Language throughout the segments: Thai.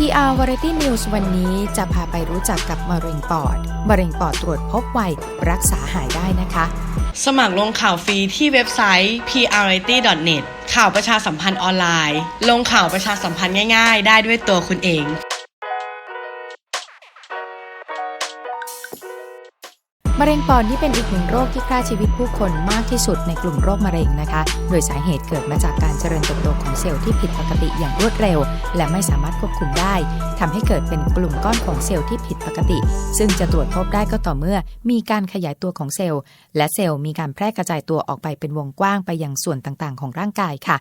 PR Variety News วันนี้จะพาไปรู้จักกับมะเร็งปอด มะเร็งปอดตรวจพบไวรักษาหายได้นะคะ สมัครลงข่าวฟรีที่เว็บไซต์ prrity.net ข่าวประชาสัมพันธ์ออนไลน์ ลงข่าวประชาสัมพันธ์ง่ายๆ ได้ด้วยตัวคุณเอง มะเร็งปอดนี่เป็นอีกหนึ่งโรคที่ฆ่าชีวิตผู้คนมากที่สุดในกลุ่มโรคมะเร็งนะคะ โดยสาเหตุเกิดมาจากการเจริญเติบโตของเซลล์ที่ผิดปกติอย่างรวดเร็ว และไม่สามารถควบคุมได้ทำให้เกิดเป็นกลุ่มก้อนของเซลล์ที่ผิดปกติ ซึ่งจะตรวจพบได้ก็ต่อเมื่อ มีการขยายตัวของเซลล์ และเซลล์มีการแพร่กระจายตัวออกไปเป็นวงกว้างไปยังส่วนต่างๆ ของร่างกายค่ะ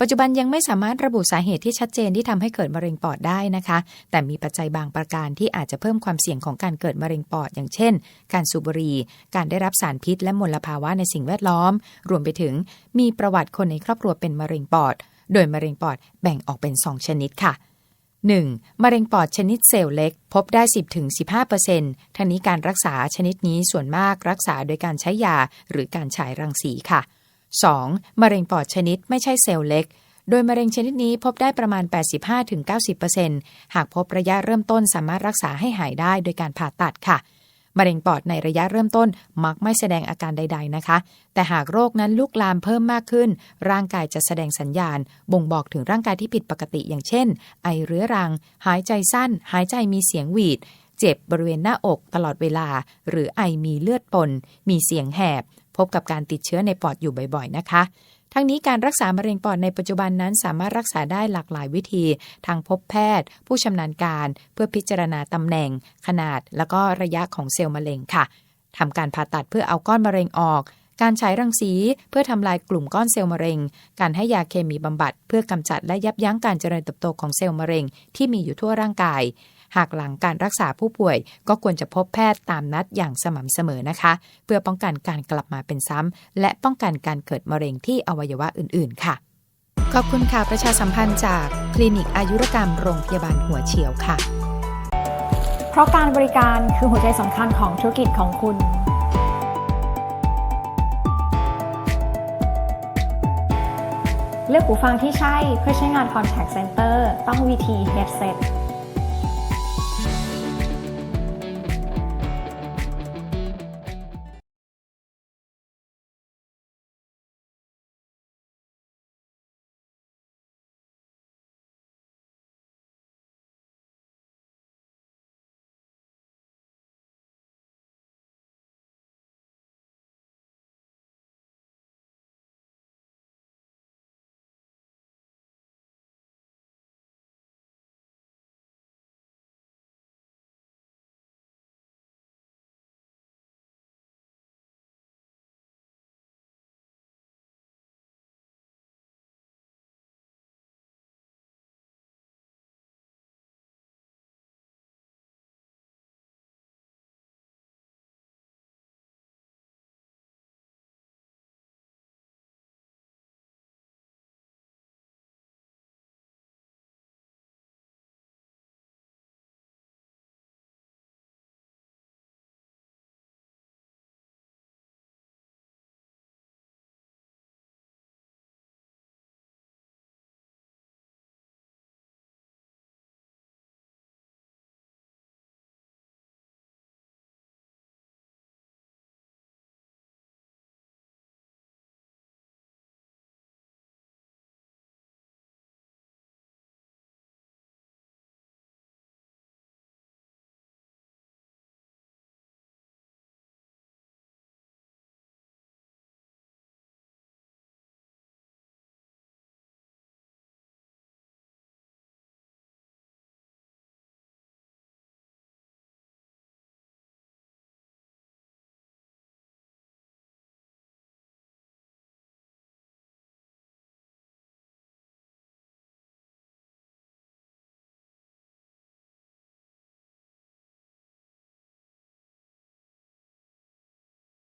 ปัจจุบันยังไม่สามารถระบุสาเหตุที่ชัดเจนที่ทำให้เกิดมะเร็งปอดได้นะคะ แต่มีปัจจัยบางประการที่อาจจะเพิ่มความเสี่ยงของการเกิดมะเร็งปอด อย่างเช่น การสูบบุหรี่ การได้รับสารพิษ และมลภาวะในสิ่งแวดล้อม รวมไปถึง มีประวัติคนในครอบครัวเป็นมะเร็งปอด โดยมะเร็งปอดแบ่งออกเป็น 2 ชนิดค่ะ 1. มะเร็งปอดชนิดเซลล์เล็ก พบได้ 10-15%ทั้งนี้การรักษาชนิดนี้ส่วนมากรักษาโดยการใช้ยาหรือการฉายรังสีค่ะ 2. มะเร็งปอดชนิดไม่ใช่เซลล์เล็ก โดยมะเร็งชนิดนี้พบได้ประมาณ 85-90%หากพบระยะเริ่มต้นสามารถรักษาให้หายได้โดยการผ่าตัดค่ะมะเร็งปอดในระยะเริ่มต้นมักไม่แสดงอาการใด ๆนะคะ แต่หากโรคนั้นลุกลามเพิ่มมากขึ้น ร่างกายจะแสดงสัญญาณ บ่งบอกถึงร่างกายที่ผิดปกติอย่างเช่น ไอเรื้อรัง หายใจสั้น หายใจมีเสียงหวีด เจ็บบริเวณหน้าอกตลอดเวลา หรือไอมีเลือดปน มีเสียงแหบ พบกับการติดเชื้อในปอดอยู่บ่อยๆนะคะ ทั้งนี้การรักษามะเร็งปอดในปัจจุบันนั้นสามารถรักษาได้หลากหลายวิธี ทางพบแพทย์ ผู้ชำนาญการ เพื่อพิจารณาตำแหน่ง ขนาด แล้วก็ระยะของเซลล์มะเร็งค่ะทำการผ่าตัดเพื่อเอาก้อนมะเร็งออกการใช้รังสีเพื่อทำลายกลุ่มก้อนเซลล์มะเร็ง การให้ยาเคมีบำบัด เพื่อกำจัดและยับยั้งการเจริญเติบโตของเซลล์มะเร็ง ที่มีอยู่ทั่วร่างกาย หากหลังการรักษาผู้ป่วย ก็ควรจะพบแพทย์ตามนัดอย่างสม่ำเสมอนะคะ เพื่อป้องกันการกลับมาเป็นซ้ำ และป้องกันการเกิดมะเร็งที่อวัยวะอื่น ๆ ค่ะ ขอบคุณข่าวประชาสัมพันธ์จากคลินิกอายุรกรรมโรงพยาบาลหัวเฉียวค่ะ เพราะการบริการคือหัวใจสำคัญของธุรกิจของคุณเลือกหูฟังที่ใช่เพื่อใช้งาน Contact Center ต้อง VT Headset